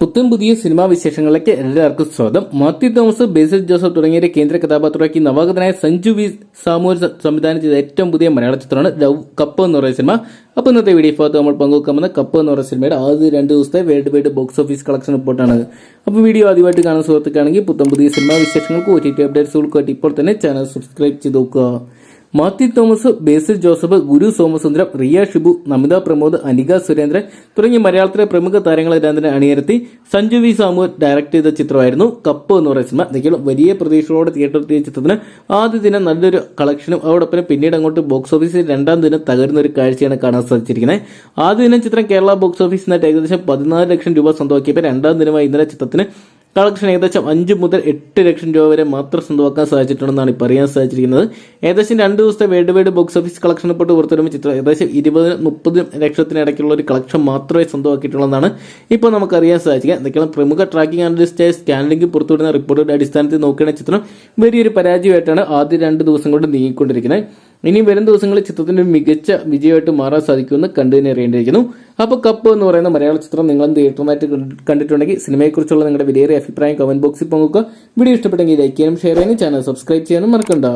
പുത്തൻ പുതിയ സിനിമാ വിശേഷങ്ങളിലേക്ക് എല്ലാവർക്കും സ്വാഗതം. മാത്യു തോമസ് ബേസിൽ ജോസഫ് തുടങ്ങിയ കേന്ദ്ര കഥാപാത്രമാക്കി നവാഗതനായ സഞ്ജു വി സാമൂഹ്യ സംവിധാനം ചെയ്ത ഏറ്റവും പുതിയ മലയാള ചിത്രമാണ് ലവ് കപ്പ് എന്ന് പറയുന്ന സിനിമ. അപ്പൊ ഇന്നത്തെ വീഡിയോ ഭാഗത്ത് നമ്മൾ പങ്കുവെക്കാമെന്ന കപ്പ് എന്ന് പറയുന്ന സിനിമയുടെ ആദ്യ രണ്ട് ദിവസത്തെ world wide box office collection റിപ്പോർട്ടാണ്. അപ്പൊ വീഡിയോ ആദ്യമായിട്ട് കാണുന്ന സുഹൃത്തുക്കാണെങ്കിൽ പുത്തൻ പുതിയ സിനിമാ വിശേഷങ്ങൾക്ക് ഒ ടി ടി അപ്ഡേറ്റ്സുകൾക്കായിട്ട് ഇപ്പോൾ തന്നെ ചാനൽ സബ്സ്ക്രൈബ് ചെയ്ത് നോക്കുക. മാത്യു തോമസ് ബേസിൽ ജോസഫ് ഗുരു സോമസുന്ദരം റിയ ഷിബു നമിത പ്രമോദ് അനിക സുരേന്ദ്രൻ തുടങ്ങിയ മലയാളത്തിലെ പ്രമുഖ താരങ്ങളെ രാജനെ അണിയരത്തി സഞ്ജു വി. സാമു ഡയറക്ട് ചെയ്ത ചിത്രമായിരുന്നു കപ്പ് എന്ന് പറയുന്ന സിനിമ. എന്തെങ്കിലും വലിയ പ്രതീക്ഷകളോടെ തിയേറ്ററിൽ ചിത്രത്തിന് ആദ്യ ദിനം നല്ലൊരു കളക്ഷനും അതോടൊപ്പം പിന്നീട് അങ്ങോട്ട് ബോക്സ് ഓഫീസിൽ രണ്ടാം ദിനം തകരുന്ന ഒരു കാഴ്ചയാണ് കാണാൻ സാധിച്ചിരിക്കുന്നത്. ആദ്യ ദിനം ചിത്രം കേരള ബോക്സ് ഓഫീസിനായിട്ട് ഏകദേശം പതിനാല് ലക്ഷം രൂപ സ്വന്തമാക്കിയപ്പോൾ രണ്ടാം ദിനമായി ഇന്നലെ ചിത്രത്തിന് കളക്ഷൻ ഏകദേശം അഞ്ച് മുതൽ എട്ട് ലക്ഷം രൂപ വരെ മാത്രം സ്വന്തമാക്കാൻ സാധിച്ചിട്ടുണ്ടെന്നാണ് ഇപ്പോൾ അറിയാൻ സാധിച്ചിരിക്കുന്നത്. ഏകദേശം രണ്ട് ദിവസത്തെ world wide box office collection report പുറത്തുവരുമ്പോൾ ചിത്രം ഏകദേശം ഇരുപത് മുപ്പത് ലക്ഷത്തിനിടയ്ക്കുള്ള ഒരു കളക്ഷൻ മാത്രമേ സ്വന്തമാക്കിയിട്ടുള്ളതാണ് ഇപ്പോൾ നമുക്ക് അറിയാൻ സാധിക്കുക എന്തൊക്കെയാണ് പ്രമുഖ ട്രാക്കിംഗ് അനലിസ്റ്റായ സ്കാനിംഗ് പുറത്തുവിടുന്ന റിപ്പോർട്ടിന്റെ അടിസ്ഥാനത്തിൽ നോക്കുകയാണെങ്കിൽ ചിത്രം വലിയൊരു പരാജയമായിട്ടാണ് ആദ്യ രണ്ട് ദിവസം കൊണ്ട് നീങ്ങിക്കൊണ്ടിരിക്കുന്നത്. ഇനി വരും ദിവസങ്ങളിൽ ചിത്രത്തിന്റെ മികച്ച വിജയമായിട്ട് മാറാൻ സാധിക്കുമെന്ന് കണ്ടു തന്നെ അറിയേണ്ടിയിരിക്കുന്നു. അപ്പോൾ കപ്പ് എന്ന് പറയുന്ന മലയാള ചിത്രം നിങ്ങൾ തിയേറ്ററുമായിട്ട് കണ്ടിട്ടുണ്ടെങ്കിൽ സിനിമയെക്കുറിച്ചുള്ള നിങ്ങളുടെ വിലയേറിയ അഭിപ്രായം കമന്റ് ബോക്സിൽ പങ്കുക വീഡിയോ ഇഷ്ടപ്പെട്ടെങ്കിൽ ലൈക്ക് ചെയ്യാനും ഷെയർ ചെയ്യാനും ചാനൽ സബ്സ്ക്രൈബ് ചെയ്യാനും മറക്കണ്ട.